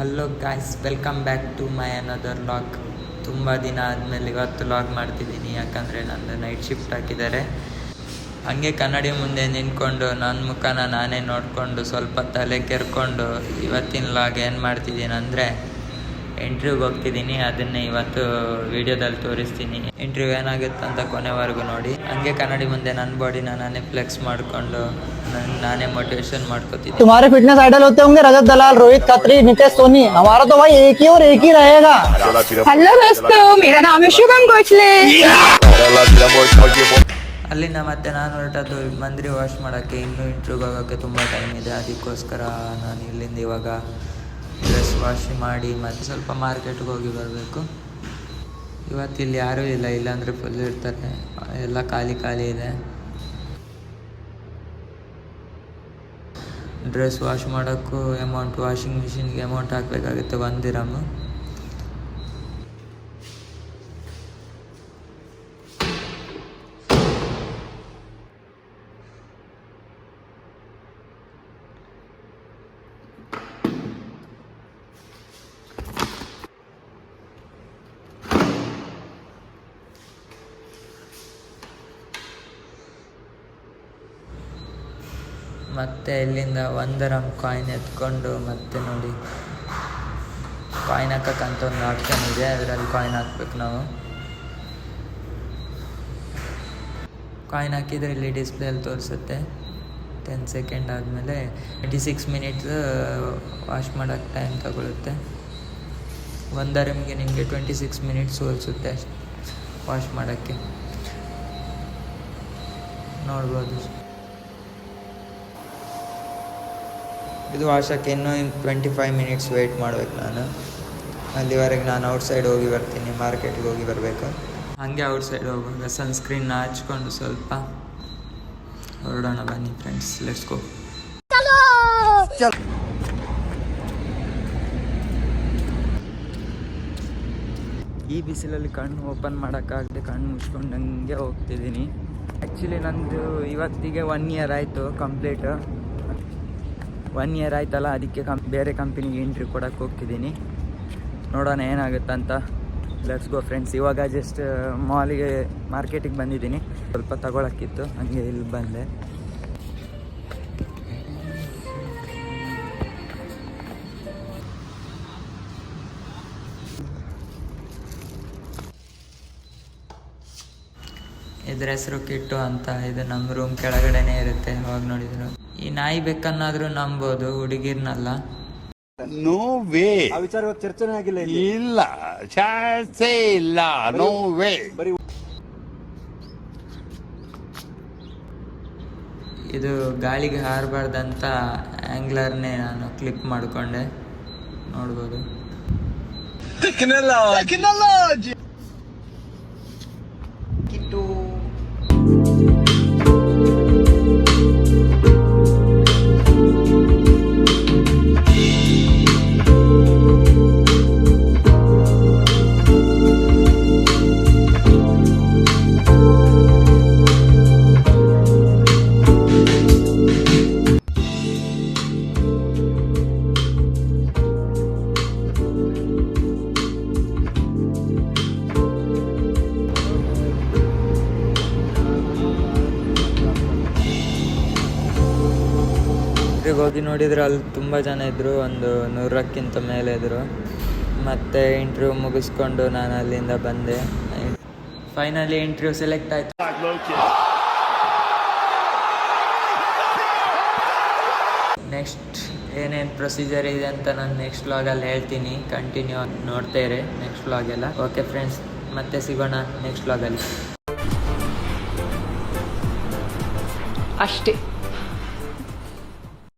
Hello guys welcome back to my another vlog ತುಂಬ ದಿನ ಆದಮೇಲೆ ಇವತ್ತು ಲಾಗ್ ಮಾಡ್ತಿದ್ದೀನಿ. ಯಾಕಂದರೆ ನಂದು ನೈಟ್ ಶಿಫ್ಟ್ ಹಾಕಿದ್ದಾರೆ. ಹಂಗೆ ಕನ್ನಡಿ ಮುಂದೆ ನಿಂತ್ಕೊಂಡು ನನ್ನ ಮುಖನ ನಾನೇ ನೋಡಿಕೊಂಡು ಸ್ವಲ್ಪ ತಲೆ ಕೆರ್ಕೊಂಡು ಇವತ್ತಿನ ಲಾಗ್ ಏನು ಮಾಡ್ತಿದ್ದೀನಿ ಅಂದರೆ ಇಂಟ್ರ್ಯೂಗೆ ಹೋಗ್ತಿದ್ದೀನಿ ಅದನ್ನೇ ಇವತ್ತು ವಿಡಿಯೋದಲ್ಲಿ ತೋರಿಸ್ತೀನಿ ಇಂಟ್ರ್ಯೂ ಏನಾಗುತ್ತೆ ಅಂತ ಕೊನೆವರೆಗೂ ನೋಡಿ ಹಂಗೆ ಕನ್ನಡಿ ಮುಂದೆ ನನ್ನ ಬಾಡಿನ ನಾನೇ ಫ್ಲೆಕ್ಸ್ ಮಾಡಿಕೊಂಡು ನನ್ನ ನಾನೇ ಮೋಟಿವೇಶನ್ ಮಾಡ್ಕೋತಿದ್ದೀನಿ तुम्हारे फिटनेस आइडल होते होंगे रजत दलाल रोहित खत्री नितेश सोनी हमारा तो भाई एक ही और एक ही रहेगा हेलो दोस्तों मेरा नाम है शुभम गोचले ಅಲ್ಲಿಂದ ಮತ್ತೆ ನಾನು ಹೊರಟದ್ದು ಮಂದಿರ ವಾಶ್ ಮಾಡೋಕ್ಕೆ ಇನ್ನೂ ಇಂಟ್ರ್ಯೂಗೆ ಹೋಗೋಕ್ಕೆ ತುಂಬ ಟೈಮ್ ಇದೆ ಅದಕ್ಕೋಸ್ಕರ ನಾನು ಇಲ್ಲಿಂದ ಇವಾಗ ವಾಶ್ ಮಾಡಿ ಮತ್ತೆ ಸ್ವಲ್ಪ ಮಾರ್ಕೆಟ್ಗೆ ಹೋಗಿ ಬರಬೇಕು. ಇವತ್ತು ಇಲ್ಲಿ ಯಾರೂ ಇಲ್ಲ, ಇಲ್ಲಾಂದರೆ ಫುಲ್ ಇರ್ತಾರೆ. ಎಲ್ಲ ಖಾಲಿ ಖಾಲಿ ಇದೆ. ಡ್ರೆಸ್ ವಾಶ್ ಮಾಡೋಕ್ಕೂ ಅಮೌಂಟ್ ವಾಷಿಂಗ್ ಮಿಷಿನ್ಗೆ ಅಮೌಂಟ್ ಹಾಕಬೇಕಾಗುತ್ತೆ ಒಂದು ಮತ್ತೆ ಇಲ್ಲಿಂದ ಒಂದರ ಕಾಯಿನ್ ಎತ್ಕೊಂಡು ಮತ್ತೆ ನೋಡಿ. ಕಾಯಿನ್ ಹಾಕಕ್ಕಂತ ಒಂದು ಆಪ್ಷನ್ ಇದೆ, ಅದರಲ್ಲಿ ಕಾಯಿನ್ ಹಾಕ್ಬೇಕು ನಾವು. ಕಾಯಿನ್ ಹಾಕಿದರೆ ಇಲ್ಲಿ ಡಿಸ್ಪ್ಲೇಲಿ ತೋರಿಸುತ್ತೆ. ಟೆನ್ ಸೆಕೆಂಡ್ ಆದಮೇಲೆ ಟ್ವೆಂಟಿ ಸಿಕ್ಸ್ ಮಿನಿಟ್ಸ್ ವಾಶ್ ಮಾಡೋಕ್ಕೆ ಟೈಮ್ ತಗೊಳುತ್ತೆ. ಒಂದರಮ್ಗೆ ನಿಮಗೆ ಟ್ವೆಂಟಿ ಸಿಕ್ಸ್ ಮಿನಿಟ್ಸ್ ಹೋಲಿಸುತ್ತೆ ವಾಶ್ ಮಾಡೋಕ್ಕೆ. ನೋಡ್ಬೋದು. ಇದು ವಾಶಕ್ಕೆ ಇನ್ನೂ ಟ್ವೆಂಟಿ ಫೈವ್ ಮಿನಿಟ್ಸ್ ವೆಯ್ಟ್ ಮಾಡ್ಬೇಕು ನಾನು. ಅಲ್ಲಿವರೆಗೆ ನಾನು ಔಟ್ಸೈಡ್ ಹೋಗಿ ಬರ್ತೀನಿ ಮಾರ್ಕೆಟಿಗೆ ಹೋಗಿ ಬರಬೇಕು. ಹಾಗೆ ಔಟ್ಸೈಡ್ ಹೋಗುವಾಗ ಸನ್ಸ್ಕ್ರೀನ್ನ ಹಚ್ಕೊಂಡು ಸ್ವಲ್ಪ ಹೊರಡೋಣ ಬನ್ನಿ ಫ್ರೆಂಡ್ಸ್ ಲೆಟ್ಸ್ ಗೋ ಈ ಬಿಸಿಲಲ್ಲಿ ಕಣ್ಣು ಓಪನ್ ಮಾಡೋಕ್ಕಾಗದೆ ಕಣ್ಣು ಮುಚ್ಕೊಂಡು ಹಂಗೆ ಹೋಗ್ತಿದ್ದೀನಿ. ಆ್ಯಕ್ಚುಲಿ ನಂದು ಇವತ್ತಿಗೆ ಒನ್ ಇಯರ್ ಆಯಿತು ಕಂಪ್ಲೀಟ್ ಒನ್ ಇಯರ್ ಆಯ್ತಲ್ಲ, ಅದಕ್ಕೆ ಕಂ ಬೇರೆ ಕಂಪ್ನಿಗೆ ಎಂಟ್ರಿ ಕೊಡೋಕ್ಕೆ ಹೋಗ್ತಿದ್ದೀನಿ ನೋಡೋಣ ಏನಾಗುತ್ತೆ ಅಂತ ಲೆಟ್ಸ್ ಗೋ ಫ್ರೆಂಡ್ಸ್ ಇವಾಗ ಜಸ್ಟ್ ಮಾಲಿಗೆ ಮಾರ್ಕೆಟಿಗೆ ಬಂದಿದ್ದೀನಿ. ಸ್ವಲ್ಪ ತಗೊಳಕ್ಕಿತ್ತು, ಹಂಗೆ ಇಲ್ಲಿ ಬಂದೆ. ಇದ್ರ ಹೆಸರು ಕಿಟ್ಟು ಅಂತ, ಇದು ನಮ್ಮ ರೂಮ್ ಕೆಳಗಡೆನೇ ಇರುತ್ತೆ. ಅವಾಗ ನೋಡಿದ್ರು. ಈ ನಾಯಿ ಬೆಕ್ಕನ್ನಾದ್ರೂ ನಂಬೋದು ಹುಡುಗಿರ್ನಲ್ಲ. ನೋ ವೇ ಆ ವಿಚಾರ ಚರ್ಚೆನೇ ಆಗಿಲ್ಲ ಇಲ್ಲ. ಚಾನ್ಸೇ ಇಲ್ಲ. ನೋ ವೇ ಇದು ಗಾಳಿಗೆ ಹಾರಬಾರ್ದಂತ ಆ್ಯಂಗ್ಲರ್ನೇ ನಾನು ಕ್ಲಿಪ್ ಮಾಡಿಕೊಂಡೆ. ನೋಡ್ಬೋದು. ಈಗ ಹೋಗಿ ನೋಡಿದ್ರೆ ಅಲ್ಲಿ ತುಂಬ ಜನ ಇದ್ದರು ಒಂದು ನೂರಕ್ಕಿಂತ ಮೇಲೆ ಇದ್ದರು ಮತ್ತು ಇಂಟರ್ವ್ಯೂ ಮುಗಿಸ್ಕೊಂಡು ನಾನು ಅಲ್ಲಿಂದ ಬಂದೆ. ಫೈನಲಿ ಇಂಟರ್ವ್ಯೂ ಸೆಲೆಕ್ಟ್ ಆಯಿತು. ನೆಕ್ಸ್ಟ್ ಏನೇನು ಪ್ರೊಸೀಜರ್ ಇದೆ ಅಂತ ನಾನು ನೆಕ್ಸ್ಟ್ ವ್ಲಾಗಲ್ಲಿ ಹೇಳ್ತೀನಿ. ಕಂಟಿನ್ಯೂ ನೋಡ್ತಾ ಇರಿ ನೆಕ್ಸ್ಟ್ ವ್ಲಾಗೆಲ್ಲ ಓಕೆ ಫ್ರೆಂಡ್ಸ್ ಮತ್ತೆ ಸಿಗೋಣ ನೆಕ್ಸ್ಟ್ ವ್ಲಾಗಲ್ಲಿ ಅಷ್ಟೇ.